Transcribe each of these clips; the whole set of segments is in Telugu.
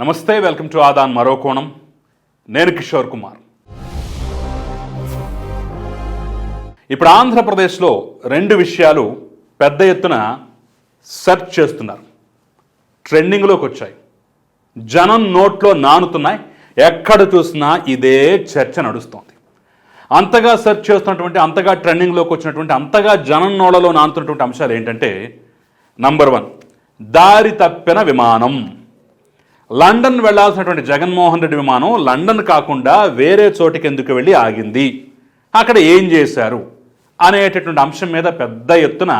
నమస్తే వెల్కమ్ టు ఆదాన్ మరో కోణం. నేను కిషోర్ కుమార్. ఇప్పుడు ఆంధ్రప్రదేశ్లో రెండు విషయాలు పెద్ద ఎత్తున సెర్చ్ చేస్తున్నారు. ట్రెండింగ్లోకి వచ్చాయి. జనం నోట్లో నానుతున్నాయి. ఎక్కడ చూసినా ఇదే చర్చ నడుస్తోంది. అంతగా సెర్చ్ చేస్తున్నటువంటి అంతగా ట్రెండింగ్లోకి వచ్చినటువంటి అంతగా జనం నోడలో నానుతున్నటువంటి అంశాలు ఏంటంటే నంబర్ వన్ దారి తప్పిన విమానం. లండన్ వెళ్ళాల్సినటువంటి జగన్మోహన్ రెడ్డి విమానం లండన్ కాకుండా వేరే చోటికి ఎందుకు వెళ్ళి ఆగింది? అక్కడ ఏం చేశారు? అనేటటువంటి అంశం మీద పెద్ద ఎత్తున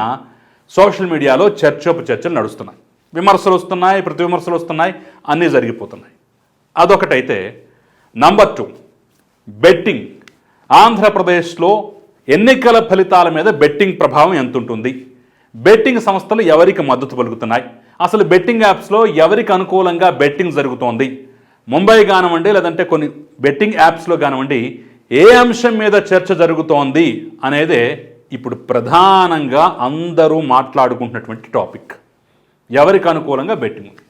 సోషల్ మీడియాలో చర్చోపు చర్చలు నడుస్తున్నాయి. విమర్శలు వస్తున్నాయి ప్రతి విమర్శలు వస్తున్నాయి అన్నీ జరిగిపోతున్నాయి. అదొకటైతే నంబర్ టూ బెట్టింగ్ ఆంధ్రప్రదేశ్లో ఎన్నికల ఫలితాల మీద బెట్టింగ్ ప్రభావం ఎంత ఉంటుంది బెట్టింగ్ సంస్థలు ఎవరికి మద్దతు పలుకుతున్నాయి? అసలు బెట్టింగ్ యాప్స్లో ఎవరికి అనుకూలంగా బెట్టింగ్ జరుగుతోంది? ముంబై కానివ్వండి లేదంటే కొన్ని బెట్టింగ్ యాప్స్లో కానివ్వండి ఏ అంశం మీద చర్చ జరుగుతోంది అనేదే ఇప్పుడు ప్రధానంగా అందరూ మాట్లాడుకుంటున్నటువంటి టాపిక్. ఎవరికి అనుకూలంగా బెట్టింగ్ ఉంది?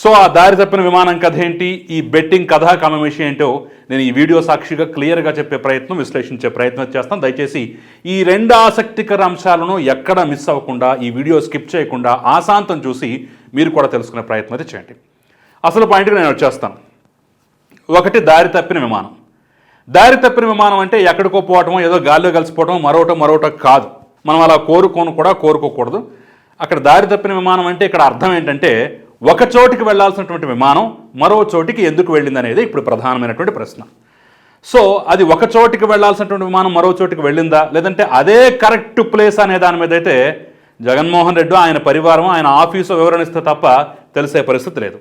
సో ఆ దారి తప్పిన విమానం కథ ఏంటి? ఈ బెట్టింగ్ కథ కమమేషి ఏంటో నేను ఈ వీడియో సాక్షిగా క్లియర్గా చెప్పే ప్రయత్నం విశ్లేషించే ప్రయత్నం చేస్తాను. దయచేసి ఈ రెండు ఆసక్తికర అంశాలను ఎక్కడ మిస్ అవ్వకుండా ఈ వీడియో స్కిప్ చేయకుండా ఆశాంతం చూసి మీరు కూడా తెలుసుకునే ప్రయత్నం అయితే చేయండి. అసలు పాయింట్కి నేను వచ్చేస్తాను. ఒకటి దారి తప్పిన విమానం. దారి తప్పిన విమానం అంటే ఎక్కడికో పోవటం ఏదో గాల్లో కలిసిపోవటం మరోట మరోట కాదు. మనం అలా కోరుకోను కూడా కోరుకోకూడదు. అక్కడ దారి తప్పిన విమానం అంటే ఇక్కడ అర్థం ఏంటంటే ఒక చోటికి వెళ్ళాల్సినటువంటి విమానం మరో చోటికి ఎందుకు వెళ్ళింది అనేది ఇప్పుడు ప్రధానమైనటువంటి ప్రశ్న. సో అది ఒక చోటికి వెళ్ళాల్సినటువంటి విమానం మరో చోటికి వెళ్ళిందా? లేదంటే అదే కరెక్ట్ ప్లేస్ అనే దాని మీద అయితే జగన్మోహన్ రెడ్డి ఆయన పరివారం ఆయన ఆఫీసు వివరణిస్తే తప్ప తెలిసే పరిస్థితి లేదు.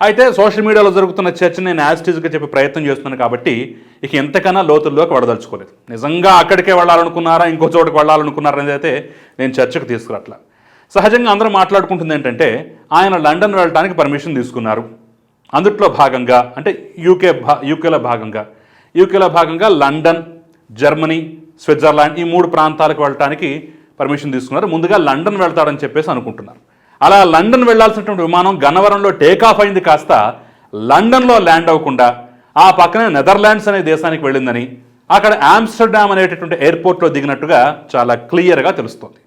అయితే సోషల్ మీడియాలో జరుగుతున్న చర్చ నేను యాజిటీజ్గా చెప్పే ప్రయత్నం చేస్తున్నాను కాబట్టి ఇక ఎంతకన్నా లోతుల్లోకి వడదలుచుకోలేదు. నిజంగా అక్కడికే వెళ్ళాలనుకున్నారా? ఇంకో చోటుకి వెళ్ళాలనుకున్నారా అనేది అయితే నేను చర్చకు తీసుకురాట్లా. సహజంగా అందరూ మాట్లాడుకుంటుంది ఏంటంటే ఆయన లండన్ వెళ్ళడానికి పర్మిషన్ తీసుకున్నారు. అందుట్లో భాగంగా అంటే యూకే భా యూకేలో భాగంగా యూకేలో భాగంగా లండన్ జర్మనీ స్విట్జర్లాండ్ ఈ మూడు ప్రాంతాలకు వెళ్ళటానికి పర్మిషన్ తీసుకున్నారు. ముందుగా లండన్ వెళ్తాడని చెప్పేసి అనుకుంటున్నారు. అలా లండన్ వెళ్ళాల్సినటువంటి విమానం గన్నవరంలో టేకాఫ్ అయింది కాస్త లండన్లో ల్యాండ్ అవ్వకుండా ఆ పక్కనే నెదర్లాండ్స్ అనే దేశానికి వెళ్ళిందని అక్కడ ఆమ్స్టర్డామ్ అనేటటువంటి ఎయిర్పోర్ట్లో దిగినట్టుగా చాలా క్లియర్గా తెలుస్తుంది.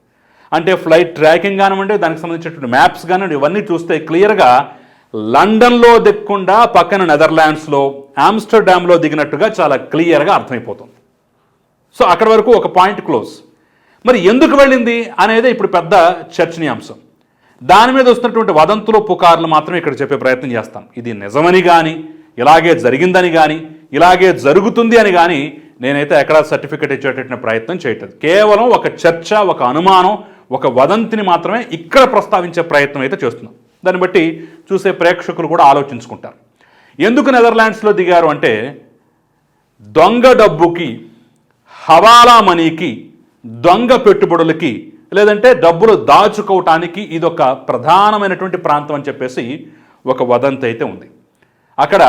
అంటే ఫ్లైట్ ట్రాకింగ్ కానివ్వండి దానికి సంబంధించినటువంటి మ్యాప్స్ కానివ్వండి ఇవన్నీ చూస్తే క్లియర్గా లండన్లో దిక్కుండా పక్కన నెదర్లాండ్స్లో ఆమ్స్టర్డామ్లో దిగినట్టుగా చాలా క్లియర్గా అర్థమైపోతుంది. సో అక్కడ వరకు ఒక పాయింట్ క్లోజ్. మరి ఎందుకు వెళ్ళింది అనేది ఇప్పుడు పెద్ద చర్చనీయాంశం. దాని మీద వస్తున్నటువంటి వదంతులు పుకార్లు మాత్రం ఇక్కడ చెప్పే ప్రయత్నం చేస్తాం. ఇది నిజమని కానీ ఇలాగే జరిగిందని కానీ ఇలాగే జరుగుతుంది అని కానీ నేనైతే ఎక్కడా సర్టిఫికెట్ ఇచ్చేటటువంటి ప్రయత్నం చేయట్లేదు. కేవలం ఒక చర్చ ఒక అనుమానం ఒక వదంతిని మాత్రమే ఇక్కడ ప్రస్తావించే ప్రయత్నం అయితే చేస్తున్నాం. దాన్ని బట్టి చూసే ప్రేక్షకులు కూడా ఆలోచించుకుంటారు. ఎందుకు నెదర్లాండ్స్లో దిగారు అంటే దొంగ డబ్బుకి హవాలా మనీకి దొంగ పెట్టుబడులకి లేదంటే డబ్బులు దాచుకోవటానికి ఇది ఒక ప్రధానమైనటువంటి ప్రాంతం అని చెప్పేసి ఒక వదంతి అయితే ఉంది. అక్కడ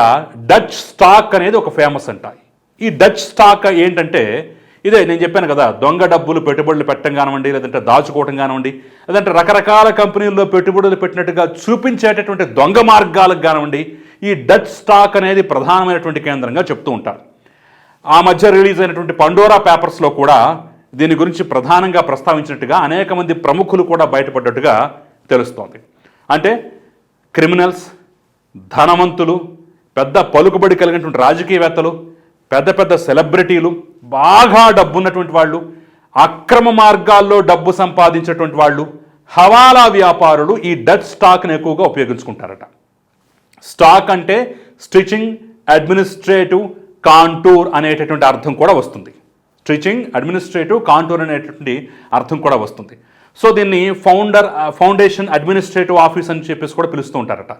డచ్ స్టాక్ అనేది ఒక ఫేమస్ అంట. ఈ డచ్ స్టాక్ ఏంటంటే ఇదే నేను చెప్పాను కదా దొంగ డబ్బులు పెట్టుబడులు పెట్టడం కానివ్వండి లేదంటే దాచుకోవటం కానివ్వండి లేదంటే రకరకాల కంపెనీల్లో పెట్టుబడులు పెట్టినట్టుగా చూపించేటటువంటి దొంగ మార్గాలకు కానివ్వండి ఈ డచ్ స్టాక్ అనేది ప్రధానమైనటువంటి కేంద్రంగా చెప్తూ ఉంటారు. ఆ మధ్య రిలీజ్ అయినటువంటి పండోరా పేపర్స్లో కూడా దీని గురించి ప్రధానంగా ప్రస్తావించినట్టుగా అనేక మంది ప్రముఖులు కూడా బయటపడ్డట్టుగా తెలుస్తోంది. అంటే క్రిమినల్స్ ధనవంతులు పెద్ద పలుకుబడి కలిగినటువంటి రాజకీయవేత్తలు పెద్ద పెద్ద సెలబ్రిటీలు బాగా డబ్బున్నటువంటి వాళ్ళు అక్రమ మార్గాల్లో డబ్బు సంపాదించేటువంటి వాళ్ళు హవాలా వ్యాపారులు ఈ డచ్ స్టాక్ని ఎక్కువగా ఉపయోగించుకుంటారట. స్టాక్ అంటే స్టిచింగ్ అడ్మినిస్ట్రేటివ్ కాంటూర్ అనేటటువంటి అర్థం కూడా వస్తుంది. స్టిచింగ్ అడ్మినిస్ట్రేటివ్ కాంటూర్ అనేటటువంటి అర్థం కూడా వస్తుంది. సో దీన్ని ఫౌండర్ ఫౌండేషన్ అడ్మినిస్ట్రేటివ్ ఆఫీస్ అని చెప్పేసి కూడా పిలుస్తూ ఉంటారట.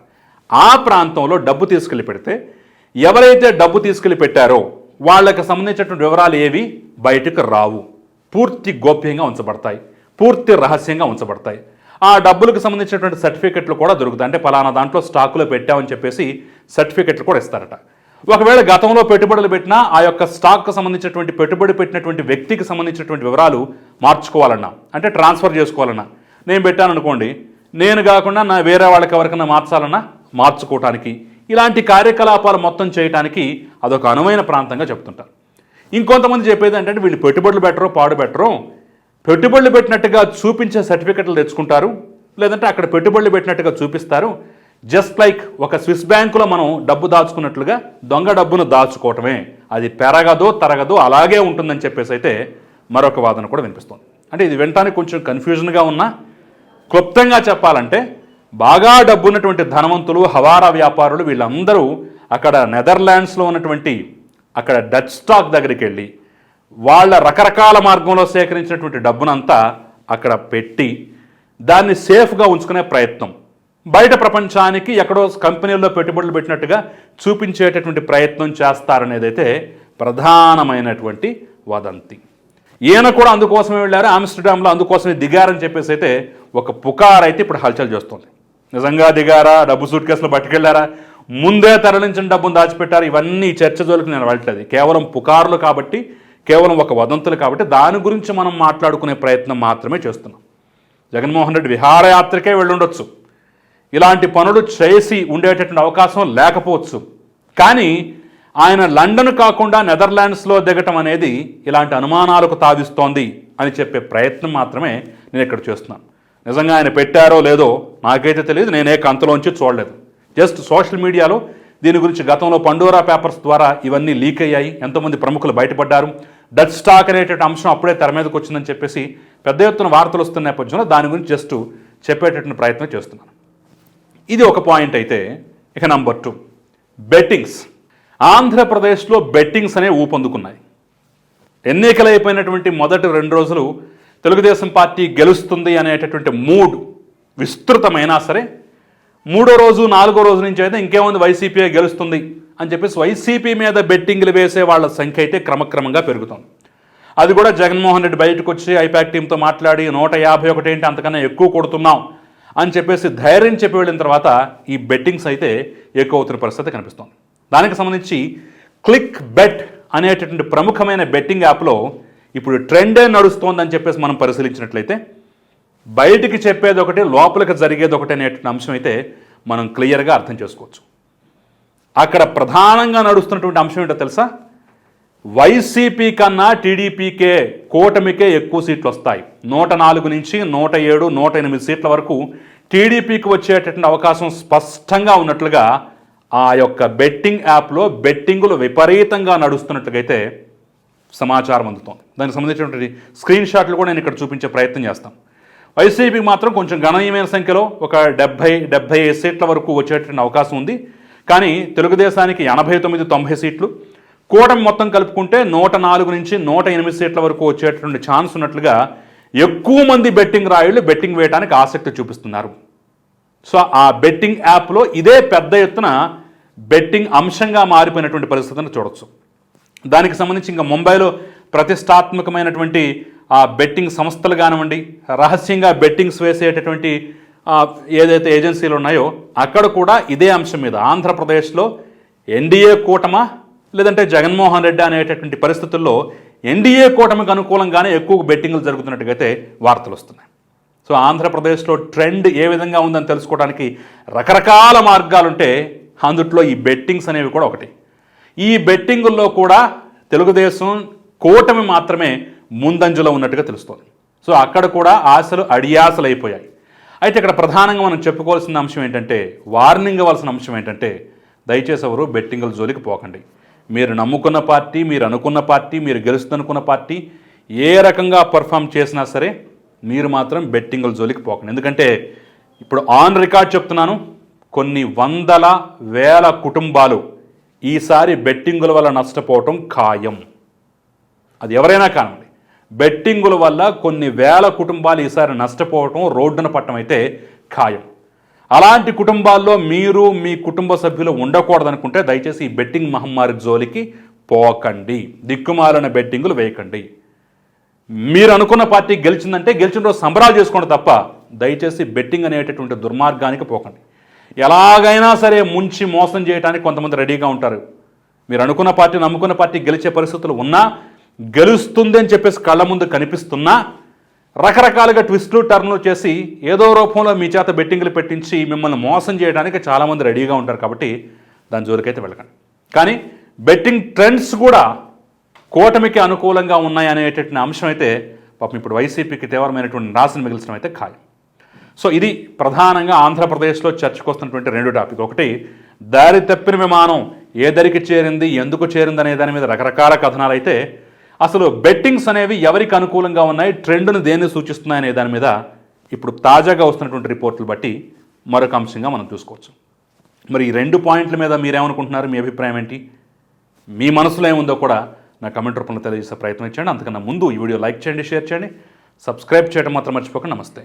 ఆ ప్రాంతంలో డబ్బు తీసుకెళ్ళి పెడితే ఎవరైతే డబ్బు తీసుకెళ్ళి పెట్టారో వాళ్ళకి సంబంధించినటువంటి వివరాలు ఏవి? బయటకు రావు. పూర్తి గోప్యంగా ఉంచబడతాయి. పూర్తి రహస్యంగా ఉంచబడతాయి. ఆ డబ్బులకు సంబంధించినటువంటి సర్టిఫికెట్లు కూడా దొరుకుతాయి. అంటే పలానా దాంట్లో స్టాకులో పెట్టామని చెప్పేసి సర్టిఫికెట్లు కూడా ఇస్తారట. ఒకవేళ గతంలో పెట్టుబడులు పెట్టినా ఆ యొక్క స్టాక్కు సంబంధించినటువంటి పెట్టుబడి పెట్టినటువంటి వ్యక్తికి సంబంధించినటువంటి వివరాలు మార్చుకోవాలన్నా అంటే ట్రాన్స్ఫర్ చేసుకోవాలన్నా నేను పెట్టాను అనుకోండి నేను కాకుండా నా వేరే వాళ్ళకి ఎవరికైనా మార్చాలన్నా మార్చుకోవటానికి ఇలాంటి కార్యకలాపాలు మొత్తం చేయడానికి అదొక అనువైన ప్రాంతంగా చెప్తుంటారు. ఇంకొంతమంది చెప్పేది ఏంటంటే వీళ్ళు పెట్టుబడులు పెట్టరో పాడు పెట్టరో పెట్టుబడులు పెట్టినట్టుగా చూపించే సర్టిఫికెట్లు తెచ్చుకుంటారు లేదంటే అక్కడ పెట్టుబడులు పెట్టినట్టుగా చూపిస్తారు. జస్ట్ లైక్ ఒక స్విస్ బ్యాంకులో మనం డబ్బు దాచుకున్నట్లుగా దొంగ డబ్బును దాచుకోవటమే. అది పెరగదో తరగదో అలాగే ఉంటుందని చెప్పేసి అయితే మరొక వాదన కూడా వినిపిస్తుంది. అంటే ఇది వినటానికి కొంచెం కన్ఫ్యూజన్గా ఉన్నా క్లుప్తంగా చెప్పాలంటే బాగా డబ్బున్నటువంటి ధనవంతులు హవారా వ్యాపారులు వీళ్ళందరూ అక్కడ నెదర్లాండ్స్లో ఉన్నటువంటి అక్కడ డచ్ స్టాక్ దగ్గరికి వెళ్ళి వాళ్ళ రకరకాల మార్గంలో సేకరించినటువంటి డబ్బునంతా అక్కడ పెట్టి దాన్ని సేఫ్గా ఉంచుకునే ప్రయత్నం. బయట ప్రపంచానికి ఎక్కడో కంపెనీల్లో పెట్టుబడులు పెట్టినట్టుగా చూపించేటటువంటి ప్రయత్నం చేస్తారనేదైతే ప్రధానమైనటువంటి వదంతి. ఈయన కూడా అందుకోసమే వెళ్ళారు ఆమ్స్టర్డామ్లో అందుకోసమే దిగారని చెప్పేసి అయితే ఒక పుకార్ అయితే ఇప్పుడు హల్చల్ చేస్తుంది. నిజంగా దిగారా? డబ్బు సూట్ కేసులో పట్టుకెళ్ళారా? ముందే తరలించిన డబ్బును దాచిపెట్టారు. ఇవన్నీ చర్చ జోలికి నేను వెళ్ళట్లేదు. కేవలం పుకార్లు కాబట్టి కేవలం ఒక వదంతులు కాబట్టి దాని గురించి మనం మాట్లాడుకునే ప్రయత్నం మాత్రమే చేస్తున్నాం. జగన్మోహన్ రెడ్డి విహారయాత్రకే వెళ్ళుండొచ్చు. ఇలాంటి పనులు చేసి ఉండేటటువంటి అవకాశం లేకపోవచ్చు. కానీ ఆయన లండన్ కాకుండా నెదర్లాండ్స్లో దిగటం అనేది ఇలాంటి అనుమానాలకు తావిస్తోంది అని చెప్పే ప్రయత్నం మాత్రమే నేను ఇక్కడ చేస్తున్నాను. నిజంగా ఆయన పెట్టారో లేదో నాకైతే తెలియదు నేనే కంతలోంచి చూడలేదు. జస్ట్ సోషల్ మీడియాలో దీని గురించి గతంలో పండోరా పేపర్స్ ద్వారా ఇవన్నీ లీక్ అయ్యాయి. ఎంతోమంది ప్రముఖులు బయటపడ్డారు. డచ్ స్టాక్ అనేటువంటి అంశం అప్పుడే తెర మీదకి వచ్చిందని చెప్పేసి పెద్ద ఎత్తున వార్తలు వస్తున్న నేపథ్యంలో దాని గురించి జస్ట్ చెప్పేటటువంటి ప్రయత్నం చేస్తున్నాను. ఇది ఒక పాయింట్ అయితే ఇక నంబర్ టూ. బెట్టింగ్స్. ఆంధ్రప్రదేశ్లో బెట్టింగ్స్ అనేవి ఊపందుకున్నాయి ఎన్నికలైపోయినటువంటి మొదటి రెండు రోజులు తెలుగుదేశం పార్టీ గెలుస్తుంది అనేటటువంటి మూడ్ విస్తృతమైనా సరే మూడో రోజు నాలుగో రోజు నుంచి అయితే ఇంకేముంది వైసీపీ గెలుస్తుంది అని చెప్పేసి వైసీపీ మీద బెట్టింగ్లు వేసే వాళ్ళ సంఖ్య అయితే క్రమక్రమంగా పెరుగుతుంది. అది కూడా జగన్మోహన్ రెడ్డి బయటకు వచ్చి ఐపాక్ టీంతో మాట్లాడి నూట యాభై ఒకటి ఏంటి అంతకన్నా ఎక్కువ కొడుతున్నాం అని చెప్పేసి ధైర్యం చెప్పి వెళ్ళిన తర్వాత ఈ బెట్టింగ్స్ అయితే ఎక్కువ అవుతున్న పరిస్థితి కనిపిస్తుంది. దానికి సంబంధించి క్లిక్ బెట్ అనేటటువంటి ప్రముఖమైన బెట్టింగ్ యాప్లో ఇప్పుడు ట్రెండే నడుస్తోందని చెప్పేసి మనం పరిశీలించినట్లయితే బయటికి చెప్పేది ఒకటి లోపలికి జరిగేది ఒకటి అనేటువంటి అంశం అయితే మనం క్లియర్గా అర్థం చేసుకోవచ్చు. అక్కడ ప్రధానంగా నడుస్తున్నటువంటి అంశం ఏంటో తెలుసా? వైసీపీ కన్నా టీడీపీకే కూటమికే ఎక్కువ సీట్లు వస్తాయి. నూట నాలుగు నుంచి నూట ఏడు నూట ఎనిమిది సీట్ల వరకు టీడీపీకి వచ్చేటటువంటి అవకాశం స్పష్టంగా ఉన్నట్లుగా ఆ యొక్క బెట్టింగ్ యాప్లో బెట్టింగులు విపరీతంగా నడుస్తున్నట్లుగా అయితే సమాచారం అందుతోంది. దానికి సంబంధించినటువంటి స్క్రీన్ షాట్లు కూడా నేను ఇక్కడ చూపించే ప్రయత్నం చేస్తాం. వైసీపీకి మాత్రం కొంచెం గణనీయమైన సంఖ్యలో ఒక డెబ్బై డెబ్బై సీట్ల వరకు వచ్చేటువంటి అవకాశం ఉంది. కానీ తెలుగుదేశానికి ఎనభై తొమ్మిది తొంభై సీట్లు. కూటమి మొత్తం కలుపుకుంటే నూట నాలుగు నుంచి నూట ఎనిమిది సీట్ల వరకు వచ్చేటువంటి ఛాన్స్ ఉన్నట్లుగా ఎక్కువ మంది బెట్టింగ్ రాయుళ్ళు బెట్టింగ్ వేయడానికి ఆసక్తి చూపిస్తున్నారు. సో ఆ బెట్టింగ్ యాప్లో ఇదే పెద్ద ఎత్తున బెట్టింగ్ అంశంగా మారిపోయినటువంటి పరిస్థితిని చూడొచ్చు. దానికి సంబంధించి ఇంకా ముంబైలో ప్రతిష్టాత్మకమైనటువంటి ఆ బెట్టింగ్ సంస్థలు కానివ్వండి రహస్యంగా బెట్టింగ్స్ వేసేటటువంటి ఏదైతే ఏజెన్సీలు ఉన్నాయో అక్కడ కూడా ఇదే అంశం మీద ఆంధ్రప్రదేశ్లో ఎన్డీఏ కూటమా లేదంటే జగన్మోహన్ రెడ్డి అనేటటువంటి పరిస్థితుల్లో ఎన్డీఏ కూటమికి అనుకూలంగానే ఎక్కువ బెట్టింగ్లు జరుగుతున్నట్టుగా అయితే వార్తలు వస్తున్నాయి. సో ఆంధ్రప్రదేశ్లో ట్రెండ్ ఏ విధంగా ఉందని తెలుసుకోవడానికి రకరకాల మార్గాలుంటే అందుట్లో ఈ బెట్టింగ్స్ అనేవి కూడా ఒకటి. ఈ బెట్టింగుల్లో కూడా తెలుగుదేశం కూటమి మాత్రమే ముందంజలో ఉన్నట్టుగా తెలుస్తోంది. సో అక్కడ కూడా ఆశలు అడియాసలు అయిపోయాయి అయితే ఇక్కడ ప్రధానంగా మనం చెప్పుకోవాల్సిన అంశం ఏంటంటే వార్నింగ్ ఇవ్వాల్సిన అంశం ఏంటంటే దయచేసి ఎవరు బెట్టింగుల జోలికి పోకండి. మీరు నమ్ముకున్న పార్టీ మీరు అనుకున్న పార్టీ మీరు గెలుస్తుందనుకున్న పార్టీ ఏ రకంగా పర్ఫామ్ చేసినా సరే మీరు మాత్రం బెట్టింగుల జోలికి పోకండి. ఎందుకంటే ఇప్పుడు ఆన్ రికార్డ్ చెప్తున్నాను కొన్ని వందల వేల కుటుంబాలు ఈసారి బెట్టింగుల వల్ల నష్టపోవటం ఖాయం. అది ఎవరైనా కానివ్వండి. బెట్టింగుల వల్ల కొన్ని వేల కుటుంబాలు ఈసారి నష్టపోవటం రోడ్డున పట్టడం అయితే ఖాయం. అలాంటి కుటుంబాల్లో మీరు మీ కుటుంబ సభ్యులు ఉండకూడదనుకుంటే దయచేసి ఈ బెట్టింగ్ మహమ్మారి జోలికి పోకండి. దిక్కుమాలిన బెట్టింగులు వేయకండి. మీరు అనుకున్న పార్టీ గెలిచిందంటే గెలిచిన రోజు సంబరాలు చేసుకోండి తప్ప దయచేసి బెట్టింగ్ అనేటటువంటి దుర్మార్గానికి పోకండి. ఎలాగైనా సరే ముంచి మోసం చేయడానికి కొంతమంది రెడీగా ఉంటారు. మీరు అనుకున్న పార్టీ నమ్ముకున్న పార్టీ గెలిచే పరిస్థితులు ఉన్నా గెలుస్తుంది అని చెప్పేసి కళ్ళ ముందు కనిపిస్తున్నా రకరకాలుగా ట్విస్టులు టర్న్లు చేసి ఏదో రూపంలో మీ చేత బెట్టింగ్లు పెట్టించి మిమ్మల్ని మోసం చేయడానికి చాలామంది రెడీగా ఉంటారు కాబట్టి దాని జోలికైతే వెళ్ళకండి. కానీ బెట్టింగ్ ట్రెండ్స్ కూడా కూటమికి అనుకూలంగా ఉన్నాయి అనేటటువంటి అంశం అయితే పాపం ఇప్పుడు వైసీపీకి తీవ్రమైనటువంటి నాశనం మిగిల్చడం అయితే ఖాయం. సో ఇది ప్రధానంగా ఆంధ్రప్రదేశ్లో చర్చకొస్తున్నటువంటి రెండు టాపిక్. ఒకటి దారి తప్పిన విమానం ఏ దరికి చేరింది ఎందుకు చేరింది అనే దాని మీద రకరకాల కథనాలు అయితే అసలు బెట్టింగ్స్ అనేవి ఎవరికి అనుకూలంగా ఉన్నాయి ట్రెండ్ను దేన్ని సూచిస్తున్నాయి అనే దాని మీద ఇప్పుడు తాజాగా వస్తున్నటువంటి రిపోర్ట్లు బట్టి మరొక అంశంగా మనం చూసుకోవచ్చు. మరి ఈ రెండు పాయింట్ల మీద మీరేమనుకుంటున్నారు? మీ అభిప్రాయం ఏంటి? మీ మనసులో ఏముందో కూడా నా కమెంట్ రూపంలో తెలియజేసే ప్రయత్నం చేయండి. అంతకన్నా ముందు ఈ వీడియో లైక్ చేయండి షేర్ చేయండి. సబ్స్క్రైబ్ చేయడం మాత్రం మర్చిపోకండి. నమస్తే.